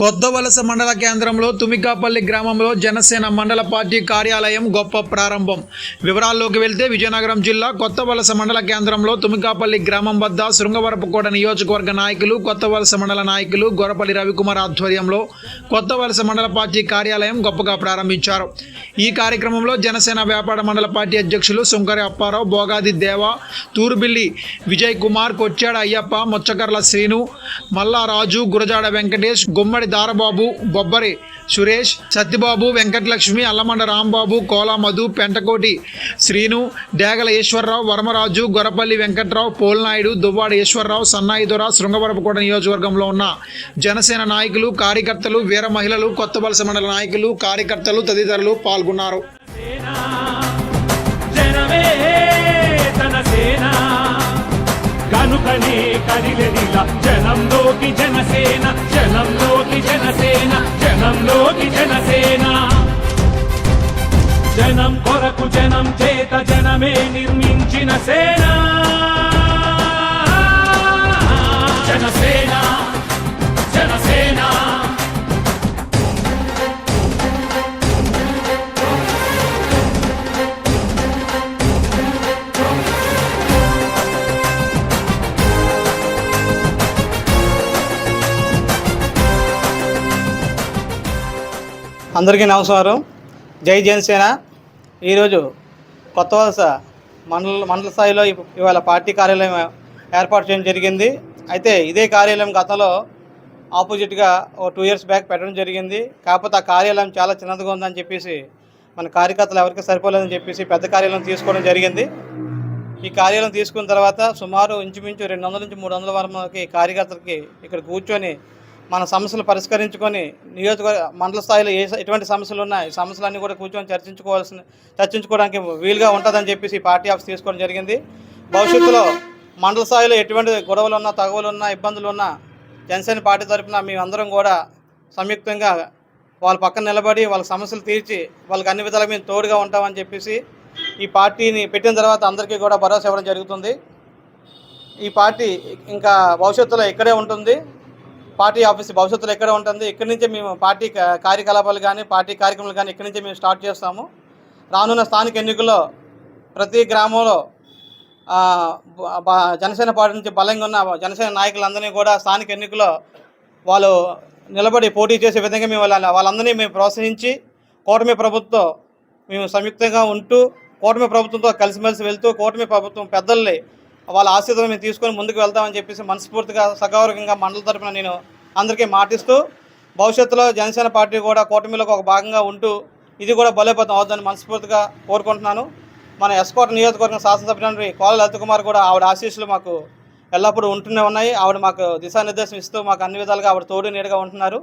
కొత్త వలస మండల కేంద్రంలో తుమికాపల్లి గ్రామంలో జనసేన మండల పార్టీ కార్యాలయం గొప్ప ప్రారంభం. వివరాల్లోకి వెళ్తే విజయనగరం జిల్లా కొత్త వలస మండల కేంద్రంలో తుమికాపల్లి గ్రామం వద్ద శృంగవరపుకోట నియోజకవర్గ నాయకులు కొత్త వలస మండల నాయకులు గొరపల్లి రవికుమార్ ఆధ్వర్యంలో కొత్త వలస మండల పార్టీ కార్యాలయం గొప్పగా ప్రారంభించారు. ఈ కార్యక్రమంలో జనసేన వ్యాపార మండల పార్టీ అధ్యక్షులు సుంకరి అప్పారావు బోగాది దేవ తూరుబిల్లి విజయ్ కుమార్ కొచ్చాడ అయ్యప్ప ముచ్చకర్ల శ్రీను మల్లారాజు గురజాడ వెంకటేష్ గుమ్మడి దారబాబు బొబ్బరి సురేష్ సత్యబాబు వెంకటలక్ష్మి అల్లమండ రాంబాబు కోలా మధు పెంటకోటి శ్రీను డేగల ఈశ్వరరావు వరమరాజు గొరపల్లి వెంకట్రావు పోల్నాయుడు దువ్వాడ ఈశ్వరరావు సన్నాయిదొర శృంగవరపుకోట నియోజకవర్గంలో ఉన్న జనసేన నాయకులు కార్యకర్తలు వీర మహిళలు కొత్త వలస మండల నాయకులు కార్యకర్తలు తదితరులు పాల్గొన్నారు. కనుకనే కదిలెదిల. జనంలోకి జనసేన జనంలోకి జనసేన జనంలోకి జనసేన. జనం కొరకు జనం చేత జనమే నిర్మించిన సేన. అందరికీ నమస్కారం. జై జనసేన. ఈరోజు కొత్త వలస మండల మండల స్థాయిలో ఇవాళ పార్టీ కార్యాలయం ఏర్పాటు చేయడం జరిగింది. అయితే ఇదే కార్యాలయం గతంలో ఆపోజిట్గా ఓ టూ ఇయర్స్ బ్యాక్ పెట్టడం జరిగింది. కాకపోతే ఆ కార్యాలయం చాలా చిన్నదిగా ఉందని చెప్పేసి మన కార్యకర్తలు ఎవరికి సరిపోలేదని చెప్పేసి పెద్ద కార్యాలయం తీసుకోవడం జరిగింది. ఈ కార్యాలయం తీసుకున్న తర్వాత సుమారు ఇంచుమించు రెండు వందల నుంచి మూడు వందల వరకు కార్యకర్తలకి ఇక్కడ కూర్చొని మన సమస్యలు పరిష్కరించుకొని నియోజకవర్గ మండల స్థాయిలో ఏ ఎటువంటి సమస్యలు ఉన్నాయి సమస్యలన్నీ కూడా కూర్చొని చర్చించుకోవాల్సిన చర్చించుకోవడానికి వీలుగా ఉంటుందని చెప్పేసి పార్టీ ఆఫీస్ తీసుకోవడం జరిగింది. భవిష్యత్తులో మండల స్థాయిలో ఎటువంటి గొడవలు ఉన్నా తగవలు ఉన్నా ఇబ్బందులు ఉన్నా జనసేన పార్టీ తరఫున మేమందరం కూడా సంయుక్తంగా వాళ్ళ పక్కన నిలబడి వాళ్ళ సమస్యలు తీర్చి వాళ్ళకి అన్ని విధాలుగా మేము తోడుగా ఉంటామని చెప్పేసి ఈ పార్టీని పెట్టిన తర్వాత అందరికీ కూడా భరోసా ఇవ్వడం జరుగుతుంది. ఈ పార్టీ ఇంకా భవిష్యత్తులో ఇక్కడే ఉంటుంది. పార్టీ ఆఫీస్ భవిష్యత్తులో ఎక్కడ ఉంటుంది? ఇక్కడి నుంచే మేము పార్టీ కార్యకలాపాలు కానీ పార్టీ కార్యక్రమాలు కానీ ఇక్కడి నుంచే మేము స్టార్ట్ చేస్తాము. రానున్న స్థానిక ఎన్నికల్లో ప్రతి గ్రామంలో జనసేన పార్టీ నుంచి బలంగా ఉన్న జనసేన నాయకులందరినీ కూడా స్థానిక ఎన్నికల్లో వాళ్ళు నిలబడి పోటీ చేసే విధంగా మేము వాళ్ళ వాళ్ళందరినీ మేము ప్రోత్సహించి కూటమి ప్రభుత్వం మేము సంయుక్తంగా ఉంటూ కూటమి ప్రభుత్వంతో కలిసిమెలిసి వెళ్తూ కూటమి ప్రభుత్వం పెద్దల్ని వాళ్ళ ఆశీర్వాదం మేము తీసుకొని ముందుకు వెళ్తామని చెప్పేసి మనస్ఫూర్తిగా సగౌరవంగా మండల తరపున నేను అందరికీ మాటిస్తూ భవిష్యత్తులో జనసేన పార్టీ కూడా కూటమిలోకి ఒక భాగంగా ఉంటూ ఇది కూడా బలోపేతం అవుతుందని మనస్ఫూర్తిగా కోరుకుంటున్నాను. మన ఎస్కోట నియోజకవర్గం శాసనసభ్యులు కోల లలితకుమార్ కూడా ఆవిడ ఆశీస్సులు మాకు ఎల్లప్పుడూ ఉంటూనే ఉన్నాయి. ఆవిడ మాకు దిశానిర్దేశం ఇస్తూ మాకు అన్ని విధాలుగా ఆవిడ తోడు నీడగా ఉంటున్నారు.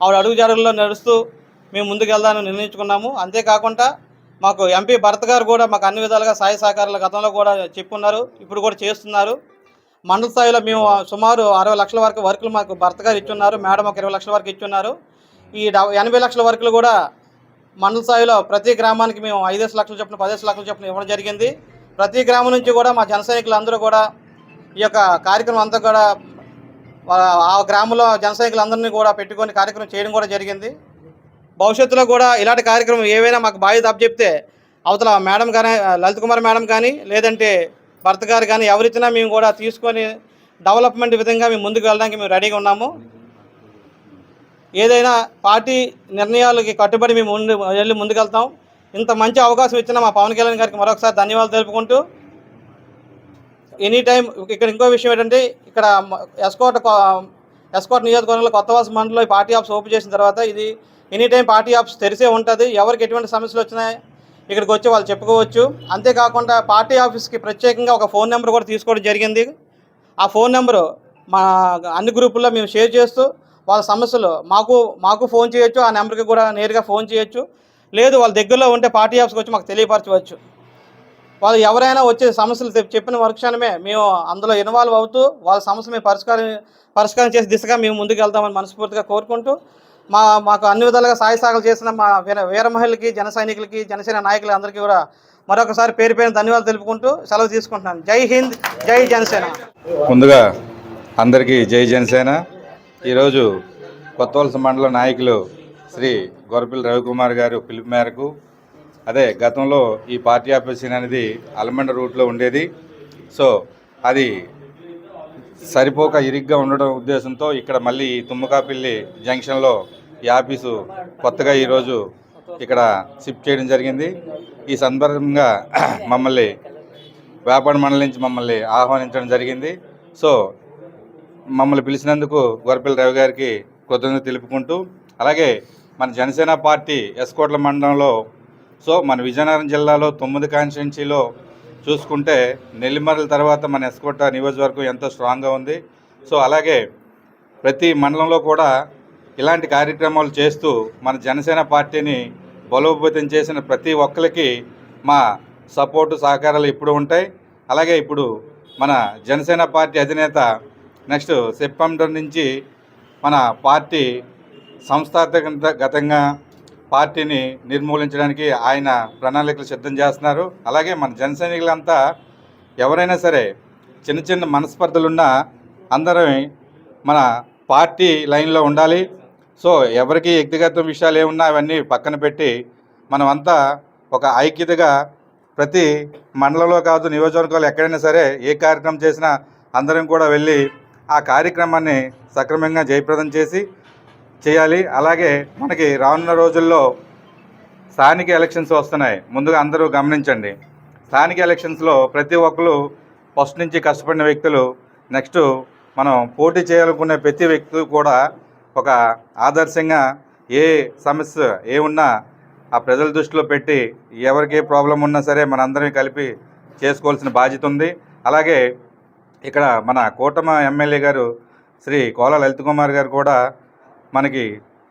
ఆవిడ అడుగు జాడల్లో నడుస్తూ మేము ముందుకు వెళ్దామని నిర్ణయించుకున్నాము. అంతేకాకుండా మాకు ఎంపీ భరత్ గారు కూడా మాకు అన్ని విధాలుగా సాయ సహకారాలు గతంలో కూడా చెప్పున్నారు ఇప్పుడు కూడా చేస్తున్నారు. మండల స్థాయిలో మేము సుమారు అరవై లక్షల వరకు వర్కులు మాకు భర్త గారు ఇచ్చున్నారు మేడం ఒక ఇరవై లక్షల వరకు ఇచ్చున్నారు. ఈ ఎనభై లక్షల వర్కులు కూడా మండల స్థాయిలో ప్రతి గ్రామానికి మేము ఐదేసి లక్షలు చొప్పున పదేసి లక్షలు చొప్పున ఇవ్వడం జరిగింది. ప్రతి గ్రామం నుంచి కూడా మా జన అందరూ కూడా ఈ యొక్క కార్యక్రమం అంతా కూడా ఆ గ్రామంలో జన కూడా పెట్టుకొని కార్యక్రమం చేయడం కూడా జరిగింది. భవిష్యత్తులో కూడా ఇలాంటి కార్యక్రమం ఏవైనా మాకు బాధ్యత అప్పచెప్తే అవతల మేడం కానీ లలిత్ కుమార్ మేడం కానీ లేదంటే భర్త గారు కానీ ఎవరిచ్చినా మేము కూడా తీసుకొని డెవలప్మెంట్ విధంగా మేము ముందుకు వెళ్ళడానికి మేము రెడీగా ఉన్నాము. ఏదైనా పార్టీ నిర్ణయాలకి కట్టుబడి మేము ముందు వెళ్ళి ముందుకెళ్తాం. ఇంత మంచి అవకాశం ఇచ్చిన మా పవన్ కళ్యాణ్ గారికి మరొకసారి ధన్యవాదాలు తెలుపుకుంటూ ఎనీ టైం ఇక్కడ ఇంకో విషయం ఏంటంటే ఇక్కడ ఎస్కోట ఎస్కోట్ కో- ఎస్కోట్ నియోజకవర్గంలో కొత్తవాస మండలిలో పార్టీ ఆఫీస్ ఓపెన్ చేసిన తర్వాత ఇది ఎనీ టైం పార్టీ ఆఫీస్ తెరిసే ఉంటుంది. ఎవరికి ఎటువంటి సమస్యలు వచ్చినాయి ఇక్కడికి వచ్చి వాళ్ళు చెప్పుకోవచ్చు. అంతేకాకుండా పార్టీ ఆఫీస్కి ప్రత్యేకంగా ఒక ఫోన్ నెంబర్ కూడా తీసుకోవడం జరిగింది. ఆ ఫోన్ నెంబరు మా అన్ని గ్రూపుల్లో మేము షేర్ చేస్తూ వాళ్ళ సమస్యలు మాకు మాకు ఫోన్ చేయొచ్చు. ఆ నెంబర్కి కూడా నేరుగా ఫోన్ చేయొచ్చు. లేదు వాళ్ళ దగ్గరలో ఉంటే పార్టీ ఆఫీస్కి వచ్చి మాకు తెలియపరచవచ్చు. వాళ్ళు ఎవరైనా వచ్చే సమస్యలు చెప్పిన వర్క్షణమే మేము అందులో ఇన్వాల్వ్ అవుతూ వాళ్ళ సమస్య మేము పరిష్కారం పరిష్కారం చేసే దిశగా మేము ముందుకు వెళ్తామని మనస్ఫూర్తిగా కోరుకుంటూ మా మాకు అన్ని విధాలుగా సాయ సాగలు చేసిన మా వీర వీర మహిళలకి జన సైనికులకి జనసేన నాయకులు అందరికీ కూడా మరొకసారి పేరు పేరు ధన్యవాదాలు తెలుపుకుంటూ సెలవు తీసుకుంటున్నాను. జై హింద్ జై జనసేన. ముందుగా అందరికీ జై జనసేన. ఈరోజు కొత్తవలస మండల నాయకులు శ్రీ గొరపిల్లి రవికుమార్ గారు పిలుపు మేరకు అదే గతంలో ఈ పార్టీ ఆఫీస్ అనేది అలమండ రూట్లో ఉండేది. సో అది సరిపోక ఇరిగ్గా ఉండడం ఉద్దేశంతో ఇక్కడ మళ్ళీ ఈ తుమ్మకాపిల్లి జంక్షన్లో ఈ ఆఫీసు కొత్తగా ఈరోజు ఇక్కడ షిఫ్ట్ చేయడం జరిగింది. ఈ సందర్భంగా మమ్మల్ని వ్యాపార మండలి నుంచి మమ్మల్ని ఆహ్వానించడం జరిగింది. సో మమ్మల్ని పిలిచినందుకు గొరపిల్లి రవి గారికి కృతజ్ఞత తెలుపుకుంటూ అలాగే మన జనసేన పార్టీ ఎస్కోట్ల మండలంలో సో మన విజయనగరం జిల్లాలో తొమ్మిది కాన్స్టిట్యున్సీలో చూసుకుంటే నెల్లిమర్ల తర్వాత మన ఎస్కోట నియోజకవర్గం ఎంతో స్ట్రాంగ్గా ఉంది. సో అలాగే ప్రతి మండలంలో కూడా ఇలాంటి కార్యక్రమాలు చేస్తూ మన జనసేన పార్టీని బలోపేతం చేసిన ప్రతి ఒక్కరికి మా సపోర్టు సహకారాలు ఇప్పుడు ఉంటాయి. అలాగే ఇప్పుడు మన జనసేన పార్టీ అధినేత నెక్స్ట్ సెప్టెంబర్ నుంచి మన పార్టీ సంస్థాగతంగా పార్టీని నిర్మూలించడానికి ఆయన ప్రణాళికలు సిద్ధం చేస్తున్నారు. అలాగే మన జన సైనికులంతా ఎవరైనా సరే చిన్న చిన్న మనస్పర్ధలున్నా అందరం మన పార్టీ లైన్లో ఉండాలి. సో ఎవరికి వ్యక్తిగత విషయాలు ఏమున్నా అవన్నీ పక్కన పెట్టి మనమంతా ఒక ఐక్యతగా ప్రతి మండలంలో కాదు నియోజకవర్గాలు ఎక్కడైనా సరే ఏ కార్యక్రమం చేసినా అందరం కూడా వెళ్ళి ఆ కార్యక్రమాన్ని సక్రమంగా జయప్రదం చేసి చేయాలి. అలాగే మనకి రానున్న రోజుల్లో స్థానిక ఎలక్షన్స్ వస్తున్నాయి. ముందుగా అందరూ గమనించండి. స్థానిక ఎలక్షన్స్లో ప్రతి ఒక్కరు ఫస్ట్ నుంచి కష్టపడిన వ్యక్తులు. నెక్స్ట్ మనం పోటీ చేయాలనుకునే ప్రతి వ్యక్తి కూడా ఒక ఆదర్శంగా ఏ సమస్య ఏ ఉన్నా ఆ ప్రజల దృష్టిలో పెట్టి ఎవరికి ఏ ప్రాబ్లం ఉన్నా సరే మనందరం కలిపి చేసుకోవాల్సిన బాధ్యత ఉంది. అలాగే ఇక్కడ మన కూటమ ఎమ్మెల్యే గారు శ్రీ కోల లలిత్ కుమార్ గారు కూడా మనకి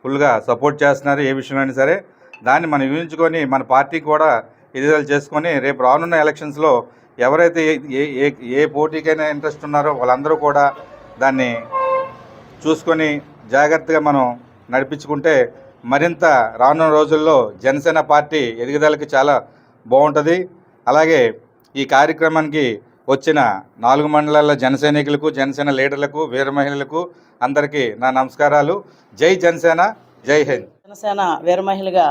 ఫుల్గా సపోర్ట్ చేస్తున్నారు ఏ విషయమైనా సరే. దాన్ని మనం ఊహించుకొని మన పార్టీ కూడా ఎదుగుదల చేసుకొని రేపు రానున్న ఎలక్షన్స్లో ఎవరైతే ఏ- ఏ ఏ ఏ పోటీకైనా ఇంట్రెస్ట్ ఉన్నారో వాళ్ళందరూ కూడా దాన్ని చూసుకొని జాగ్రత్తగా మనం నడిపించుకుంటే మరింత రానున్న రోజుల్లో జనసేన పార్టీ ఎదుగుదలకి చాలా బాగుంటుంది. అలాగే ఈ కార్యక్రమానికి వచ్చిన నాలుగు మండలాల జనసైనికులకు జనసేన లీడర్లకు వీర మహిళలకు అందరికీ నా నమస్కారాలు. జై జనసేన జై హింద్. జనసేన వీర మహిళగా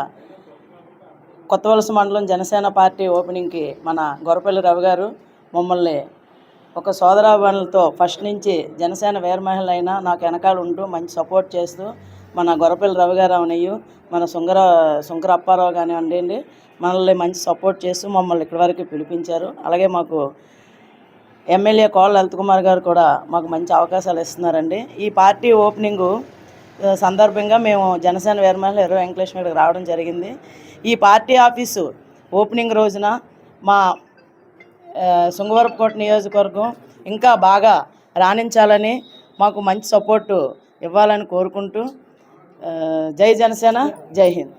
కొత్త వలస మండలం జనసేన పార్టీ ఓపెనింగ్కి మన గొరపల్లి రవి గారు మమ్మల్ని ఒక సోదరాభరణలతో ఫస్ట్ నుంచి జనసేన వీర మహిళ అయినా నాకు వెనకాల ఉంటూ మంచి సపోర్ట్ చేస్తూ మన గొరపల్లి రవి గారు అవనయ్యు మన సుంగర శంకర అప్పారావు కానివ్వండి మనల్ని మంచి సపోర్ట్ చేస్తూ మమ్మల్ని ఇక్కడి వరకు పిలిపించారు. అలాగే మాకు ఎమ్మెల్యే కోళ్ళ లలిత్ కుమార్ గారు కూడా మాకు మంచి అవకాశాలు ఇస్తున్నారండి. ఈ పార్టీ ఓపెనింగు సందర్భంగా మేము జనసేన వీరమహిళ ఇరవై వెంకటేశ్వర ఇక్కడికి రావడం జరిగింది. ఈ పార్టీ ఆఫీసు ఓపెనింగ్ రోజున మా శృంగవరపుకోట నియోజకవర్గం ఇంకా బాగా రాణించాలని మాకు మంచి సపోర్టు ఇవ్వాలని కోరుకుంటూ జై జనసేన జై హింద్.